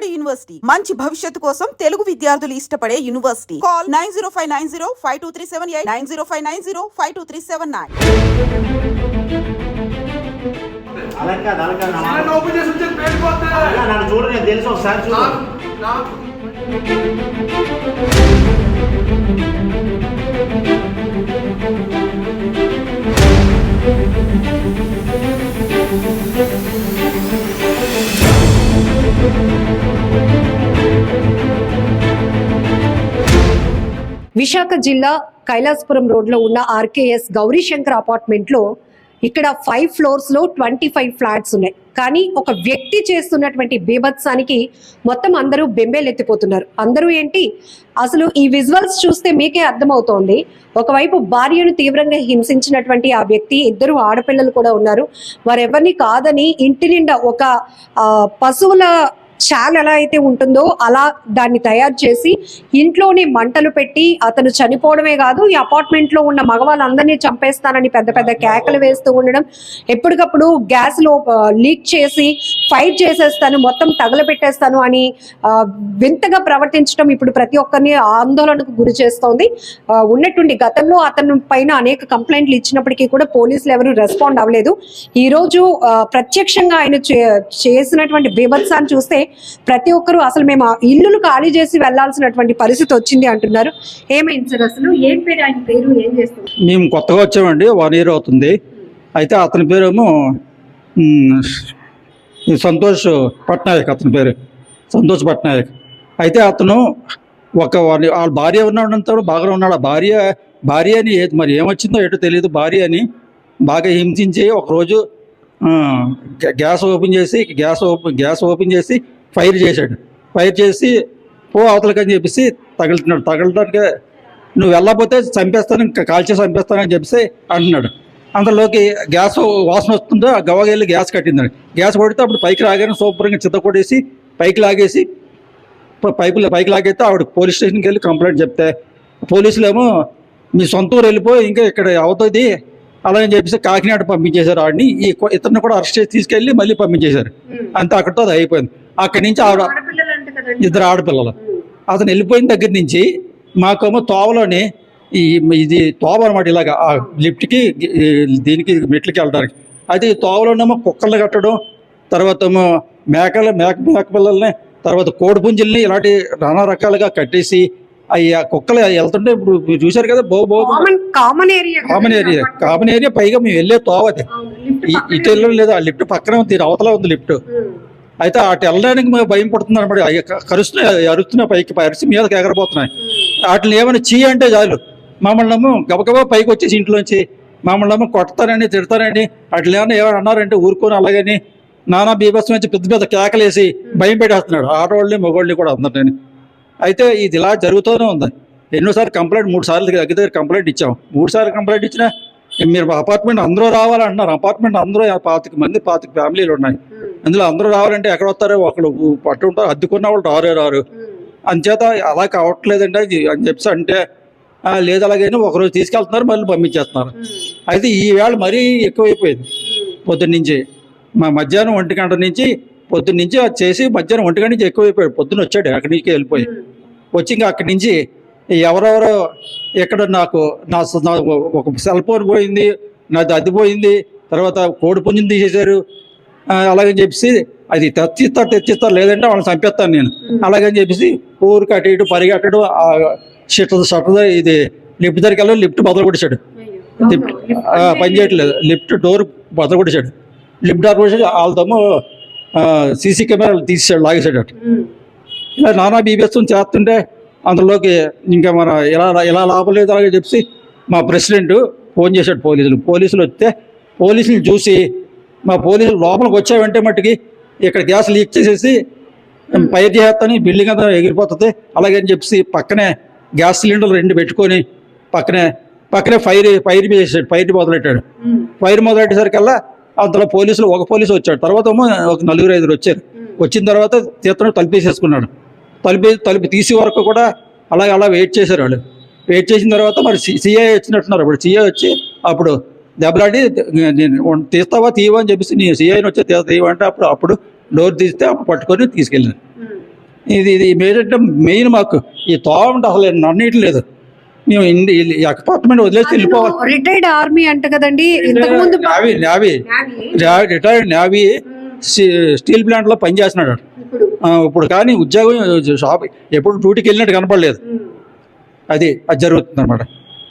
Vijayawada university మంచి భవిష్యత్తు కోసం తెలుగు విద్యార్థులు ఇష్టపడే university call nine zero five nine zero five two three seven eight nine zero five nine zero five two three seven nine చూడండి తెలుసు ఒకసారి విశాఖ జిల్లా కైలాసపురం రోడ్లో ఉన్న ఆర్కేఎస్ గౌరీశంకర్ అపార్ట్మెంట్లో ఇక్కడ ఫైవ్ ఫ్లోర్స్లో ట్వంటీ ఫైవ్ ఫ్లాట్స్ ఉన్నాయి. కానీ ఒక వ్యక్తి చేస్తున్నటువంటి బీభత్సానికి మొత్తం అందరూ బెంబేలెత్తిపోతున్నారు. అందరూ ఏంటి? అసలు ఈ విజువల్స్ చూస్తే మీకే అర్థమవుతోంది. ఒకవైపు భార్యను తీవ్రంగా హింసించినటువంటి ఆ వ్యక్తి ఇద్దరు ఆడపిల్లలు కూడా ఉన్నారు. వారెవరిని కాదని ఇంటి నిండా ఒక పశువుల చాల్ ఎలా అయితే ఉంటుందో అలా దాన్ని తయారు చేసి ఇంట్లోనే మంటలు పెట్టి అతను చనిపోవడమే కాదు ఈ అపార్ట్మెంట్లో ఉన్న మగవాళ్ళందరినీ చంపేస్తానని పెద్ద పెద్ద కేకలు వేస్తూ ఉండడం ఎప్పటికప్పుడు గ్యాస్లో లీక్ చేసి ఫైట్ చేసేస్తాను మొత్తం తగలబెట్టేస్తాను అని వింతగా ప్రవర్తించడం ఇప్పుడు ప్రతి ఒక్కరిని ఆందోళనకు గురి చేస్తోంది. ఉన్నట్టుండి గతంలో అతను పైన అనేక కంప్లైంట్లు ఇచ్చినప్పటికీ కూడా పోలీసులు ఎవరు రెస్పాండ్ అవ్వలేదు. ఈ రోజు ప్రత్యక్షంగా ఆయన చే- చేసినటువంటి బీభత్సాన్ని చూస్తే ప్రతి ఒక్కరూ అసలు మేము ఇల్లును ఇల్లులు ఖాళీ చేసి వెళ్ళాల్సినటువంటి పరిస్థితి వచ్చింది అంటున్నారు. ఏమైంది సార్ అసలు? ఏం పేరు? ఆయన పేరు ఏం చేస్తారు? మేము కొత్తగా వచ్చామండి వన్ ఇయర్ అవుతుంది. అయితే అతని పేరేమో సంతోష్ పట్నాయక్ అతని పేరు. సంతోష్ పట్నాయక్. అయితే అతను ఒక వాళ్ళ భార్య ఉన్నాడంతా బాగా ఉన్నాడు. ఆ భార్య భార్య అని మరి ఏమొచ్చిందో ఏటో తెలియదు. భార్య అని బాగా హింసించి ఒకరోజు గ్యా- గ్యాస్ ఓపెన్ చేసి గ్యాస్ ఓపెన్ గ్యాస్ ఓపెన్ చేసి ఫైర్ చేశాడు. ఫైర్ చేసి పో అవతలకని చెప్పేసి తగులుతున్నాడు తగలడానికి నువ్వు వెళ్ళకపోతే చంపేస్తాను ఇంకా కాల్చేసి చంపేస్తాను అని చెప్పేసి అంటున్నాడు. అందులోకి గ్యాస్ వాసన వస్తుందో ఆ గవగెళ్ళి గ్యాస్ కట్టిందండి గ్యాస్ కొడితే అప్పుడు పైకి రాగానే శుభ్రంగా చిత్త కొట్టేసి పైకి లాగేసి పైపులో పైకి లాగైతే ఆవిడ పోలీస్ స్టేషన్కి వెళ్ళి కంప్లైంట్ చెప్తే పోలీసులు ఏమో మీ సొంత ఊరు వెళ్ళిపోయి ఇంకా ఇక్కడ అవుతుంది. అలా అని చెప్పేసి కాకినాడ పంపించేశారు ఆడిని ఈ ఇతన్ని కూడా అరెస్ట్ చేసి తీసుకెళ్ళి మళ్ళీ పంపించేశారు. అంతే అక్కడితో అది అయిపోయింది. అక్కడి నుంచి ఇద్దరు ఆడపిల్లలు. అతను వెళ్ళిపోయిన దగ్గర నుంచి మాకేమో తోవలోని ఈ ఇది తోవ అనమాట ఇలాగ ఆ లిఫ్ట్కి దీనికి మెట్లకి వెళ్ళడానికి. అయితే ఈ తోవలోనేమో కుక్కలు కట్టడం తర్వాత మేకలు మేక మేక పిల్లల్ని తర్వాత కోడి పుంజుల్ని ఇలాంటి నానా రకాలుగా కట్టేసి అవి ఆ కుక్కలు వెళ్తుంటే ఇప్పుడు మీరు చూశారు కదా బో బో common area common area. Common area పైగా మేము వెళ్ళే తోవ అది. ఈ- ఇటు వెళ్ళడం లేదు ఆ లిఫ్ట్ పక్కనే ఉంది అవతల ఉంది లిఫ్ట్. అయితే అటు వెళ్ళడానికి భయం పడుతుంది అనమాట కరుస్తున్నాయి అరుస్తున్నాయి పైకి అరిచి మీదకి ఎగరబోతున్నాయి. వాటిని ఏమైనా చీ అంటే చాలు. మమ్మల్ని గబగబా పైకి వచ్చేసి ఇంట్లోంచి మమ్మల్ని ఏమో కొడతారని తిడతారని అట్లా ఏమైనా ఏమైనా అన్నారంటే ఊరుకొని అలాగని నానా బీభత్సం వచ్చి పెద్ద పెద్ద కేకలేసి భయం పెట్టేస్తున్నాడు. ఆడవాళ్ళని మగవాళ్ళని కూడా అందరిని అయితే ఇది ఇలా జరుగుతూనే ఉంది. ఎన్నోసార్లు కంప్లైంట్ మూడు సార్లు దగ్గర దగ్గర కంప్లైంట్ ఇచ్చాం. మూడు సార్లు కంప్లైంట్ ఇచ్చినా మీరు అపార్ట్మెంట్ అందరూ రావాలంటున్నారు. అపార్ట్మెంట్ అందరూ పాతిక మంది పాతిక ఫ్యామిలీలు ఉన్నాయి. అందులో అందరూ రావాలంటే ఎక్కడ వస్తారో? ఒకళ్ళు పట్టు ఉంటారు అద్దుకున్న వాళ్ళు రారే రారు. అంచేత అలా కావట్లేదంటే అది అని చెప్పి అంటే "ఆ, లేదు అలాగని ఒకరోజు తీసుకెళ్తున్నారు మళ్ళీ పంపించేస్తున్నారు. అయితే ఈ వేళ మరీ ఎక్కువైపోయింది. పొద్దున్న నుంచి మా మధ్యాహ్నం ఒంటి గంట నుంచి పొద్దున్న నుంచి చేసి మధ్యాహ్నం ఒంటి గంట నుంచి ఎక్కువైపోయాడు. పొద్దున్న వచ్చాడు అక్కడి నుంచి వెళ్ళిపోయి. వచ్చి ఇంకా అక్కడి నుంచి ఎవరెవరో ఇక్కడ నాకు నా ఒక సెల్ ఫోన్ పోయింది నాది అది పోయింది తర్వాత కోడి పుంజుని తీసేశారు. అలాగని చెప్పేసి అది తెచ్చిస్తా తెచ్చిస్తా లేదంటే వాళ్ళని చంపేస్తాను నేను. అలాగని చెప్పేసి ఊరికి అటు ఇటు పరిగెట్టడం ఆ షట్టర్ షట్టర్ ఇది లిఫ్ట్ దగ్గరికి వెళ్ళి లిఫ్ట్ బదులు కొట్టేశాడు. లిఫ్ట్ పని చేయట్లేదు. లిఫ్ట్ డోర్ బదులు కొట్టేశాడు. లిఫ్ట్ డోర్ కొట్టేసి వాళ్ళతోమో సీసీ కెమెరాలు తీసేసాడు లాగేశాడు అటు. ఇలా నానా బీభత్సం చేస్తుంటే అందులోకి ఇంకా మన ఇలా ఇలా లాభం లేదు అలాగే చెప్పి మా ప్రెసిడెంట్ ఫోన్ చేశాడు పోలీసులు. పోలీసులు వస్తే పోలీసులు చూసి మా పోలీసులు లోపలికి వచ్చావంటే మట్టుకి ఇక్కడ గ్యాస్ లీక్ చేసేసి ఫైర్ చేస్తాను బిల్డింగ్ అంతా ఎగిరిపోతుంది. అలాగని చెప్పి పక్కనే గ్యాస్ సిలిండర్లు రెండు పెట్టుకొని పక్కనే పక్కనే ఫైర్ ఫైర్ చేసాడు ఫైర్ మొదలెట్టాడు. ఫైర్ మొదలెట్టేసరికల్లా అంతలో పోలీసులు ఒక పోలీసు వచ్చాడు. తర్వాత ఒక నలుగురు ఐదుగురు వచ్చారు. వచ్చిన తర్వాత తీర్థం తలుపేసేసుకున్నాడు తలుపు తలుపు తీసే వరకు కూడా అలాగే అలా వెయిట్ చేశారు వాళ్ళు. వెయిట్ చేసిన తర్వాత మరి సిఐ వచ్చినట్టున్నారు. అప్పుడు సిఐ వచ్చి అప్పుడు దెబ్బలాడి నేను తీస్తావా తీయవా అని చెప్పేసి నేను సిఐని వచ్చి "తీ- తీయవా అంటే అప్పుడు అప్పుడు డోర్ తీస్తే అప్పుడు పట్టుకొని తీసుకెళ్ళాను ఇది ఇది ఏంటంటే మెయిన్ మాకు. ఈ తోవ అంటే అసలు నన్నీయటం లేదు. మేము అపార్ట్మెంట్ వదిలేసి వెళ్ళిపోవాలి. రిటైర్డ్ ఆర్మీ అంట కదండి. ఇంతకు ముందు navy navy retired navy steel ప్లాంట్లో పనిచేస్తున్నాడు. ఇప్పుడు కానీ ఉద్యోగం షాప్ ఎప్పుడు డ్యూటీకి వెళ్ళినట్టు కనపడలేదు. అది అది జరుగుతుంది అనమాట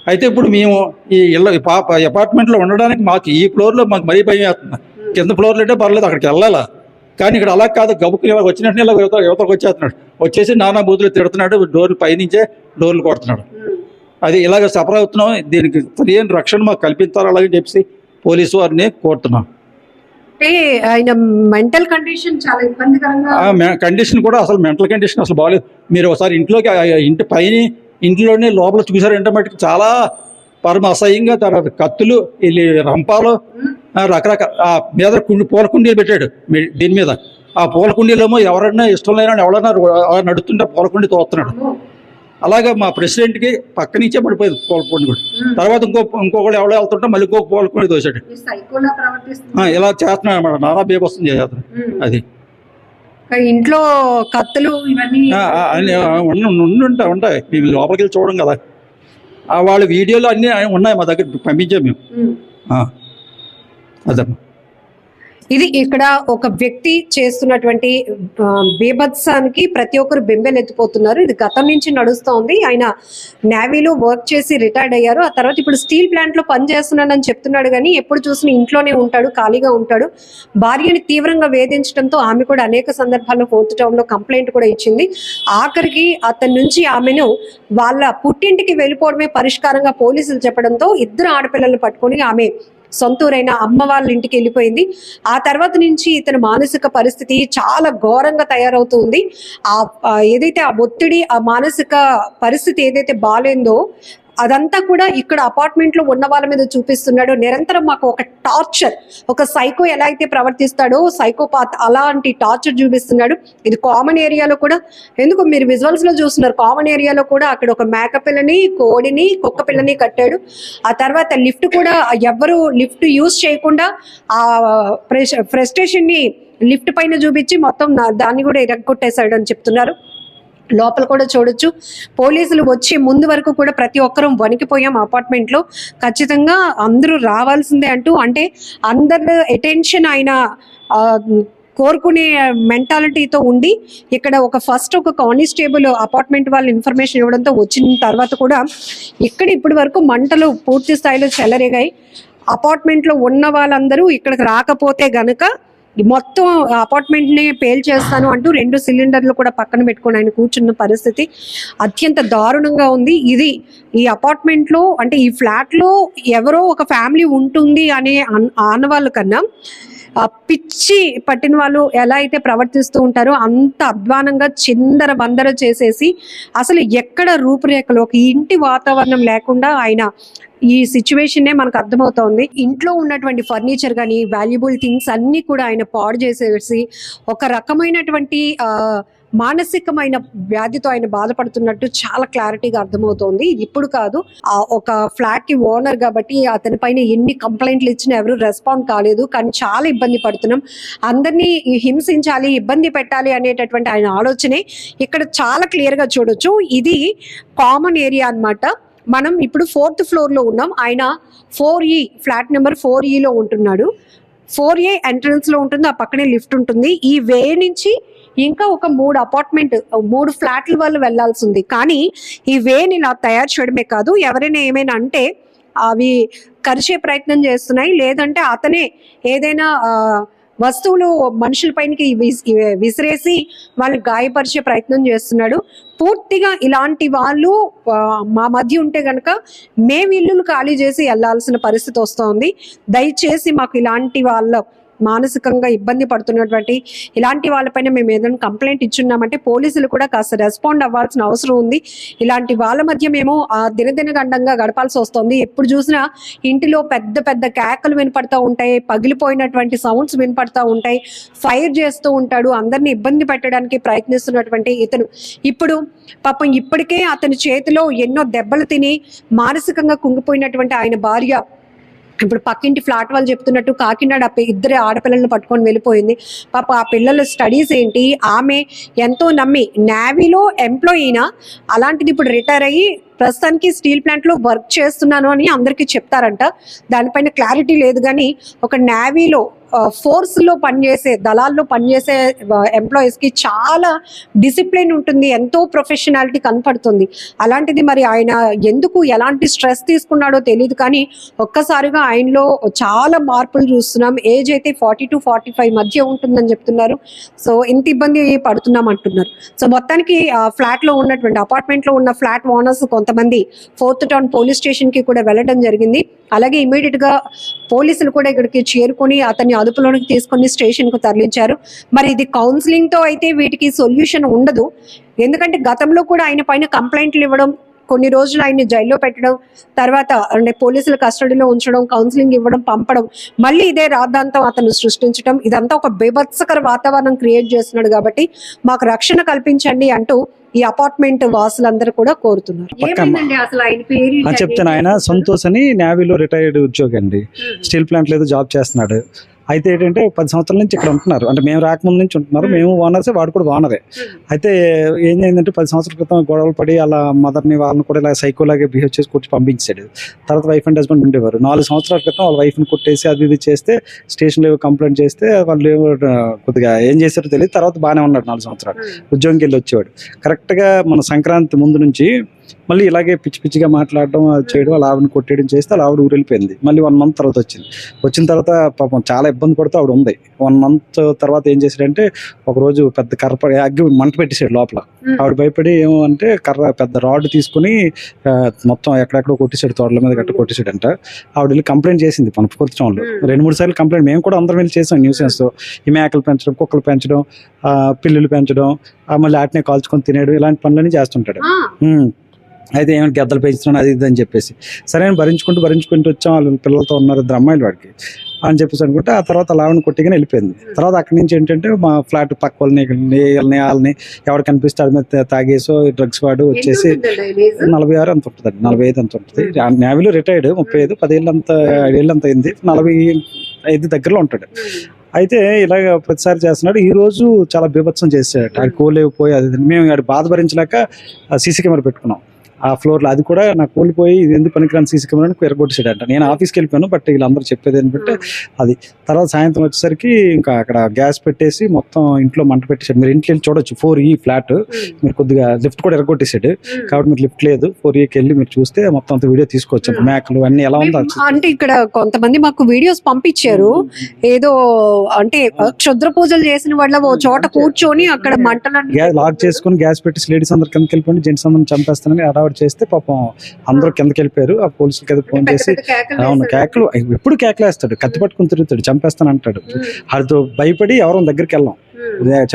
అయితే ఇప్పుడు మేము ఈ ఇళ్ళ అపార్ట్మెంట్లో ఉండడానికి మాకు ఈ ఫ్లోర్లో మాకు మరీ భయం వేస్తుంది. కింద ఫ్లోర్లో అంటే పర్లేదు అక్కడికి వెళ్ళాలా? కానీ ఇక్కడ అలా కాదు గబుకు ఇలా వచ్చినట్టు ఇలా యువత యువతకు వచ్చేస్తున్నాడు. వచ్చేసి నానా బూతులు తిడుతున్నాడు డోర్లు పైనుంచే డోర్లు కొడుతున్నాడు. అది ఇలాగ సఫర్ అవుతున్నాం. దీనికి సరైన రక్షణ మాకు కల్పించాలి అలాగే చెప్పి పోలీసు వారిని కోరుతున్నాం. అంటే ఆయన మెంటల్ కండిషన్ చాలా ఇబ్బందికరంగా కండిషన్ కూడా అసలు మెంటల్ కండిషన్ అసలు బాగాలేదు మీరు ఒకసారి ఇంట్లోకి ఇంటి పైన ఇంట్లోనే లోపల చూసారంటే మటుకు చాలా పరమ అసహ్యంగా తర్వాత కత్తులు వీళ్ళు రంపాలు రకరకాల ఆ మీద కుండి పూల కుండీలు పెట్టాడు. మీ- దీని మీద. ఆ పూల కుండీలేమో ఎవరైనా ఇష్టం లేని ఎవరైనా అలా నడుస్తుంటే పూల కుండీ తోస్తున్నాడు అలాగే మా ప్రెసిడెంట్కి పక్క నుంచే పడిపోయింది పూల కుండి. తర్వాత ఇంకో ఇంకొకళ్ళు ఎవడో వెళ్తుంటే మళ్ళీ ఇంకో పూల కుండి తోసాడు ఇలా చేస్తున్నాడు అన్నమాట. నానా బేబస్తం చేస్తాడు అది. ఇంట్లో కత్తులు ఉంటాయి ఉంటాయి. మేము లోపలికి వెళ్ళి చూడం కదా. ఆ, వాళ్ళ వీడియోలు అన్నీ ఉన్నాయి మా దగ్గర. పంపించాం మేము. అదమ్మా. ఇది ఇక్కడ ఒక వ్యక్తి చేస్తున్నటువంటి బీభత్సానికి ప్రతి ఒక్కరు బెంబెలెత్తిపోతున్నారు. ఇది గతం నుంచి నడుస్తోంది. ఆయన నేవీలో వర్క్ చేసి రిటైర్డ్ అయ్యారు. ఆ తర్వాత ఇప్పుడు స్టీల్ ప్లాంట్లో పని చెప్తున్నాడు కానీ ఎప్పుడు చూసినా ఇంట్లోనే ఉంటాడు ఖాళీగా ఉంటాడు. భార్యని తీవ్రంగా వేధించడంతో ఆమె కూడా అనేక సందర్భాల్లో ఫోర్త్ టౌన్లో కంప్లైంట్ కూడా ఇచ్చింది. ఆఖరికి అతని నుంచి ఆమెను వాళ్ళ పుట్టింటికి వెళ్ళిపోవడమే పరిష్కారంగా పోలీసులు చెప్పడంతో ఇద్దరు ఆడపిల్లలు పట్టుకొని ఆమె సొంతూరైన అమ్మ వాళ్ళ ఇంటికి వెళ్ళిపోయింది. ఆ తర్వాత నుంచి ఇతని మానసిక పరిస్థితి చాలా ఘోరంగా తయారవుతుంది ఆ ఆ ఏదైతే ఆ ఒత్తిడి ఆ మానసిక పరిస్థితి ఏదైతే బాలేందో అదంతా కూడా ఇక్కడ అపార్ట్మెంట్లో ఉన్న వాళ్ళ మీద చూపిస్తున్నాడు. నిరంతరం మాకు ఒక టార్చర్ ఒక సైకో ఎలా అయితే ప్రవర్తిస్తాడో సైకోపాత్ అలాంటి టార్చర్ చూపిస్తున్నాడు. ఇది కామన్ ఏరియాలో కూడా. ఎందుకు? మీరు విజువల్స్లో చూస్తున్నారు. కామన్ ఏరియాలో కూడా అక్కడ ఒక మేక పిల్లని కోడిని కుక్క పిల్లని కట్టాడు. ఆ తర్వాత లిఫ్ట్ కూడా ఎవ్వరు లిఫ్ట్ యూజ్ చేయకుండా ఆ ఫ్రస్ట్రేషన్ని లిఫ్ట్ పైన చూపించి మొత్తం నా- దాన్ని కూడా ఇరగొట్టేశాడు అని చెప్తున్నారు. లోపల కూడా చూడొచ్చు. పోలీసులు వచ్చి ముందు వరకు కూడా ప్రతి ఒక్కరం వణికిపోయాం అపార్ట్మెంట్లో ఖచ్చితంగా అందరూ రావాల్సిందే అంటూ అంటే అందరి అటెన్షన్ ఆయన కోరుకునే మెంటాలిటీతో ఉండి ఇక్కడ ఒక ఫస్ట్ ఒక కానిస్టేబుల్ అపార్ట్మెంట్ వాళ్ళు ఇన్ఫర్మేషన్ ఇవ్వడంతో వచ్చిన తర్వాత కూడా ఇక్కడ ఇప్పటి వరకు మంటలు పూర్తి స్థాయిలో చెలరేగాయి. అపార్ట్మెంట్లో ఉన్న వాళ్ళందరూ ఇక్కడికి రాకపోతే గనక మొత్తం అపార్ట్మెంట్ని పేల్ చేస్తాను అంటూ రెండు సిలిండర్లు కూడా పక్కన పెట్టుకొని ఆయన కూర్చున్న పరిస్థితి అత్యంత దారుణంగా ఉంది. ఇది ఈ అపార్ట్మెంట్లో అంటే ఈ ఫ్లాట్లో ఎవరో ఒక ఫ్యామిలీ ఉంటుంది అనే ఆనవాళ్ళ కన్నా పిచ్చి పట్టిన వాళ్ళు ఎలా అయితే ప్రవర్తిస్తూ ఉంటారో అంత అధ్వానంగా చిందర వందర చేసేసి అసలు ఎక్కడ రూపురేఖలు ఒక ఇంటి వాతావరణం లేకుండా ఆయన ఈ సిచ్యువేషన్నే మనకు అర్థమవుతోంది. ఇంట్లో ఉన్నటువంటి ఫర్నిచర్ కానీ వాల్యుబుల్ థింగ్స్ అన్నీ కూడా ఆయన పాడు చేసేసి ఒక రకమైనటువంటి ఆ, మానసికమైన వ్యాధితో ఆయన బాధపడుతున్నట్టు చాలా క్లారిటీగా అర్థమవుతోంది. ఇప్పుడు కాదు ఆ ఒక ఫ్లాట్కి ఓనర్ కాబట్టి అతని పైన ఎన్ని కంప్లైంట్లు ఇచ్చినా ఎవరు రెస్పాండ్ కాలేదు. కానీ చాలా ఇబ్బంది పడుతున్నాం. అందరినీ హింసించాలి ఇబ్బంది పెట్టాలి అనేటటువంటి ఆయన ఆలోచనే ఇక్కడ చాలా క్లియర్గా చూడొచ్చు. ఇది కామన్ ఏరియా అన్నమాట. మనం ఇప్పుడు ఫోర్త్ ఫ్లోర్లో ఉన్నాం. ఆయన ఫోర్ ఈ ఫ్లాట్ నెంబర్ ఫోర్ ఈలో ఉంటున్నాడు. ఫోర్ ఏ ఎంట్రన్స్లో ఉంటుంది. ఆ పక్కనే లిఫ్ట్ ఉంటుంది. ఈ వే నుంచి ఇంకా ఒక మూడు అపార్ట్మెంట్ మూడు ఫ్లాట్ల వాళ్ళు వెళ్ళాల్సి ఉంది కానీ ఈ వేని ఇలా తయారు చేయడమే కాదు ఎవరైనా ఏమైనా అంటే అవి కరిచే ప్రయత్నం చేస్తున్నాయి. లేదంటే అతనే ఏదైనా వస్తువులు మనుషుల పైనకి విసిరేసి వాళ్ళు గాయపరిచే ప్రయత్నం చేస్తున్నాడు. పూర్తిగా ఇలాంటి వాళ్ళు మా మధ్య ఉంటే కనుక మేము ఇల్లులు ఖాళీ చేసి వెళ్ళాల్సిన పరిస్థితి వస్తోంది. దయచేసి మాకు ఇలాంటి వాళ్ళ మానసికంగా ఇబ్బంది పడుతున్నటువంటి ఇలాంటి వాళ్ళపైన మేము ఏదైనా కంప్లైంట్ ఇచ్చున్నామంటే పోలీసులు కూడా కాస్త రెస్పాండ్ అవ్వాల్సిన అవసరం ఉంది. ఇలాంటి వాళ్ళ మధ్య మేము ఆ దినదిన గండంగా గడపాల్సి వస్తుంది. ఎప్పుడు చూసినా ఇంటిలో పెద్ద పెద్ద కేకలు వినపడతా ఉంటాయి పగిలిపోయినటువంటి సౌండ్స్ వినపడతా ఉంటాయి. ఫైర్ చేస్తూ ఉంటాడు అందరిని ఇబ్బంది పెట్టడానికి ప్రయత్నిస్తున్నటువంటి ఇతను. ఇప్పుడు పాపం ఇప్పటికే అతని చేతిలో ఎన్నో దెబ్బలు తిని మానసికంగా కుంగిపోయినటువంటి ఆయన భార్య ఇప్పుడు పక్కింటి ఫ్లాట్ వాళ్ళు చెప్తున్నట్టు కాకినాడ ఇద్దరు ఆడపిల్లల్ని పట్టుకొని వెళ్ళిపోయింది. పాప ఆ పిల్లల స్టడీస్ ఏంటి? ఆమె ఎంతో నమ్మి నేవీలో ఎంప్లాయీనా? అలాంటిది ఇప్పుడు రిటైర్ అయ్యి ప్రస్తుతానికి స్టీల్ ప్లాంట్లో వర్క్ చేస్తున్నాను అని అందరికీ చెప్తారంట. దానిపైన క్లారిటీ లేదు కానీ ఒక నేవీలో ఫోర్స్లో పనిచేసే దళాల్లో పనిచేసే ఎంప్లాయీస్కి చాలా డిసిప్లిన్ ఉంటుంది ఎంతో ప్రొఫెషనాలిటీ కనపడుతుంది. అలాంటిది మరి ఆయన ఎందుకు ఎలాంటి స్ట్రెస్ తీసుకున్నాడో తెలియదు కానీ ఒక్కసారిగా ఆయనలో చాలా మార్పులు చూస్తున్నాం. ఏజ్ అయితే ఫార్టీ టు ఫార్టీ ఫైవ్ మధ్య ఉంటుందని చెప్తున్నారు. సో ఇంత ఇబ్బంది పడుతున్నాం అంటున్నారు. సో మొత్తానికి ఫ్లాట్లో ఉన్నటువంటి అపార్ట్మెంట్లో ఉన్న ఫ్లాట్ ఓనర్స్ కొంతమంది ఫోర్త్ టౌన్ పోలీస్ స్టేషన్కి కూడా వెళ్ళడం జరిగింది. అలాగే ఇమీడియట్గా పోలీసులు కూడా ఇక్కడికి చేరుకొని అతన్ని అదుపులోనికి తీసుకొని స్టేషన్కు తరలించారు. మరి ఇది కౌన్సిలింగ్తో అయితే వీటికి సొల్యూషన్ ఉండదు. ఎందుకంటే గతంలో కూడా ఆయన పైన కంప్లైంట్లు ఇవ్వడం కొన్ని రోజులు ఆయన్ని జైల్లో పెట్టడం తర్వాత అంటే పోలీసుల కస్టడీలో ఉంచడం కౌన్సిలింగ్ ఇవ్వడం పంపడం మళ్ళీ ఇదే రాద్ధాంతం అతను సృష్టించడం ఇదంతా ఒక బీభత్సకర వాతావరణం క్రియేట్ చేస్తున్నాడు కాబట్టి మాకు రక్షణ కల్పించండి అంటూ ఈ అపార్ట్మెంట్ వాసులందరూ కూడా కోరుతున్నారు. పక్కన- ఏమైందండి అసలు ఆయన పేరు ఆ, చెప్తాను. ఆయన సంతోష్ అని నేవీలో రిటైర్డ్ ఉద్యోగి అండి. స్టీల్ ప్లాంట్ ఏదో జాబ్ చేస్తున్నాడు. అయితే ఏంటంటే పది సంవత్సరాల నుంచి ఇక్కడ ఉంటున్నారు. అంటే మేము రాకముందు నుంచి ఉంటున్నారు. మేము ఓనర్సే వాడు కూడా ఓనరే. అయితే ఏం అయిందంటే పది సంవత్సరాల క్రితం గొడవలు పడి అలా మదర్ని వాళ్ళని కూడా ఇలా సైకోలాగా బిహేవ్ చేసి కొట్టి పంపించాడు తర్వాత వైఫ్ అండ్ హస్బెండ్ ఉండేవారు. నాలుగు సంవత్సరాల క్రితం వాళ్ళ వైఫ్ని కొట్టేసి అది ఇది చేస్తే స్టేషన్లో కంప్లైంట్ చేస్తే వాళ్ళు కొద్దిగా ఏం చేశారో తెలియదు. తర్వాత బాగానే ఉన్నాడు నాలుగు సంవత్సరాలు. ఉద్యోగంకి వెళ్ళి వచ్చేవాడు. కరెక్ట్గా మన సంక్రాంతి ముందు నుంచి మళ్ళీ ఇలాగే పిచ్చి పిచ్చిగా మాట్లాడడం అది చేయడం అలా ఆవిడని కొట్టేయడం చేస్తే అలా ఆవిడ ఊరు వెళ్ళిపోయింది మళ్ళీ వన్ మంత్ తర్వాత వచ్చింది. వచ్చిన తర్వాత పాపం చాలా ఇబ్బంది పడుతూ ఆవిడ ఉంది. వన్ మంత్ తర్వాత ఏం చేశాడంటే ఒకరోజు పెద్ద కర్ర అగ్గి మంట పెట్టేశాడు లోపల. ఆవిడ భయపడి ఏమో అంటే కర్ర పెద్ద రాడ్ తీసుకుని మొత్తం ఎక్కడెక్కడో కొట్టేశాడు తోటల మీద గట్ట కొట్టేశాడంట. ఆవిడ వెళ్ళి కంప్లైంట్ చేసింది మన కొత్తలో రెండు మూడు సార్లు కంప్లైంట్ మేము కూడా అందరం వెళ్ళి చేసాం న్యూసెన్స్ ఈ మేకలు పెంచడం కుక్కలు పెంచడం పిల్లులు పెంచడం మళ్ళీ ఆటినే కాల్చుకొని తినేయడం ఇలాంటి పనులన్నీ చేస్తుంటాడు. అయితే ఏమైనా గద్దలు పెంచుతున్నాను అది ఇది అని చెప్పేసి. సరే అని భరించుకుంటూ భరించుకుంటూ వచ్చాం. వాళ్ళు పిల్లలతో ఉన్నారు ఇద్దరు అమ్మాయిలు వాడికి. అని చెప్పేసి అనుకుంటే ఆ తర్వాత లావణ్ణి కొట్టిగానే వెళ్ళిపోయింది. తర్వాత అక్కడి నుంచి ఏంటంటే మా ఫ్లాట్ పక్క వాళ్ళని వీళ్ళని వాళ్ళని ఎవరు కనిపిస్తే వాడి మీద తాగేసో డ్రగ్స్ వాడు వచ్చేసి నలభై ఆరు అంత ఉంటుంది నలభై ఐదు అంత ఉంటుంది. నేవీలో రిటైర్డ్ ముప్పై ఐదు పదేళ్ళు అంత ఐదేళ్ళు అంత అయింది. నలభై ఐదు దగ్గరలో ఉంటాడు. అయితే ఇలాగ ప్రతిసారి చేస్తున్నాడు. ఈ రోజు చాలా బీభత్సం చేశాడు. ఆడు కోలేకపోయి అది. మేము ఆడు బాధ భరించలేక సీసీ కెమెరా పెట్టుకున్నాం. ఆ ఫ్లోర్లో అది కూడా నాకు కోల్పోయి ఇది ఎందుకు పనికిరాని సీసీ కెమెరా ఎరగొట్టేసాడు అంట నేను ఆఫీస్కి వెళ్ళిపోయాను బట్ వీళ్ళందరూ చెప్పేది ఏంటంటే అది. తర్వాత సాయంత్రం వచ్చేసరికి ఇంకా అక్కడ గ్యాస్ పెట్టేసి మొత్తం ఇంట్లో మంట పెట్టేశాడు. మీరు ఇంట్లో వెళ్ళి చూడొచ్చు ఫోర్ ఈ ఫ్లాట్. మీరు కొద్దిగా లిఫ్ట్ కూడా ఎరగొట్టేసాడు కాబట్టి మీరు లిఫ్ట్ లేదు ఫోర్ ఈకి వెళ్ళి మీరు చూస్తే మొత్తం అంత వీడియో తీసుకోవచ్చు. మేకలు అన్ని ఎలా ఉందో అంటే ఇక్కడ కొంతమంది మాకు వీడియోస్ పంపించారు. ఏదో అంటే క్షుద్ర పూజలు చేసిన వాళ్ళ ఓ చోట కూర్చొని అక్కడ గ్యాస్ లాక్ చేసుకుని గ్యాస్ పెట్టి లేడీస్ అందరు కిందకి జెంట్స్ అందరిని చంపేస్తానని హడావిడి చేస్తే పాపం అందరూ కిందకి వెళ్ళిపోయారు. ఆ పోలీసులకి ఏదో ఫోన్ చేసి అవును. కేకలు ఎప్పుడు కేకలేస్తాడు కత్తి పట్టుకుని తిరుగుతాడు చంపేస్తాను అంటాడు వాడితో భయపడి ఎవరో దగ్గరికి వెళ్ళాం.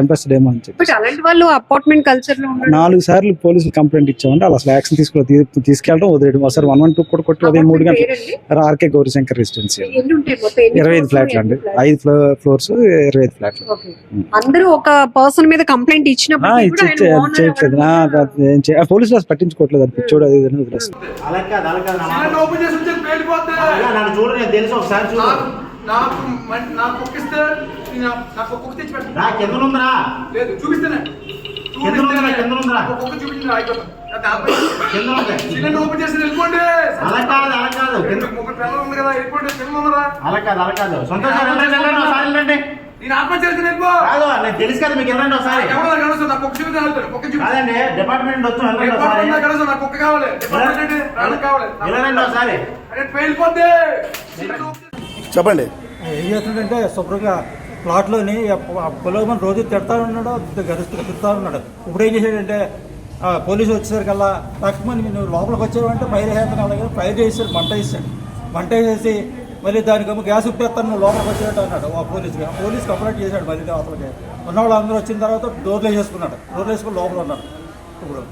చంపేస్తాడేమో అని చెప్పి బట్ అలాంటి వాళ్ళు అపార్ట్మెంట్ కల్చర్లో ఉన్నారు. నాలుగు సార్లు పోలీసులు కంప్లైంట్ ఇచ్చామంటే అలా అసలు యాక్షన్ తీసుకో తీసుకెళ్ళడం వదిలేయడం. ఒకసారి వన్ వన్ టూ కూడా కొట్టి ఉదయం మూడు గంటలు? ఆర్కే గౌరీశంకర్ రెసిడెన్సీ ఇరవై ఐదు? ఫ్లాట్లు అండి? ఐదు ఫ్లోర్స్ ఇరవై ఐదు ఫ్లాట్లు. Okay. అందరూ ఒక పర్సన్ మీద కంప్లైంట్ ఇచ్చినప్పుడు ఇచ్చి ఇచ్చి- అది చేయట్లేదు. ఆ, అది ఏం చేయ- ఆ పోలీసులు అసలు పట్టించుకోవట్లేదు. అది పిచ్చోడు అది ఇది అని వదిలేస్తారు అలా కాదు అలా కాదు నా మాట. సిలిండర్ ఓపెన్ చేసి ఉంటే పేలిపోతే. అయ్యా, నన్ను చూడు నేను తెలుసు ఒకసారి చూడు నాకు నాకు నాకు కుక్క తెచ్చి రా కింద ఉందిరా లేదు చూపిస్తేనే. కింద ఉందిరా కింద ఉందిరా ఒక కుక్క చూపించింది అయిపోతాం అది ఆపేయ్. కింద ఉంది సిలిండర్ ఓపెన్ చేసి వెళ్ళిపోండి. అలా కాదు అలా కాదు. కింద ముప్పై పిల్లలు ఉంది కదా వెళ్ళిపోండి కింద ఉన్నారా అలా కాదు అలా కాదు. సంతోష్ గారు వెళ్ళండి వెళ్ళండి ఒకసారి వెళ్ళండి. నేను కాదు తెలుసు కదా మీకు వెళ్ళండి ఒకసారి. ఎవరో కలుస్తుంది నాకు కుక్క చూపిస్తే వెళ్తాను కుక్క చూపిస్తే. కాదండి డిపార్ట్మెంట్ వచ్చి వెళ్ళండి ఒకసారి. డిపార్ట్మెంట్ కలుస్తుంది నాకు కుక్క కావాలి. డిపార్ట్మెంట్ కావాలి. వెళ్ళండి ఒకసారి. అరే చెప్పండి. ఏం చేస్తున్నాడంటే శుభ్రంగా ప్లాట్లోని పొలం రోజు తిడతా ఉన్నాడు గరుస్తూ తిడతా ఉన్నాడు. ఇప్పుడు ఏం చేశాడంటే పోలీసు వచ్చేసరికి వచ్చేసరికల్లా తక్కువ నువ్వు లోపలికి వచ్చావంటే ఫైర్ వేస్తాను అలాగే ఫైర్ చేశాడు మంట వేసాడు మంట వేసేసి మళ్ళీ దానికేమో గ్యాస్ ఉప్పేస్తాను నువ్వు లోపలికి వచ్చేటట్టు అన్నాడు ఆ పోలీస్కి ఆ పోలీస్ కంప్లైంట్ చేశాడు మళ్ళీ అవతలకి. ఉన్న వాళ్ళు అందరూ వచ్చిన తర్వాత డోర్లు వేసేసుకున్నాడు. డోర్లు వేసుకుని లోపల ఉన్నాడు ఇప్పుడు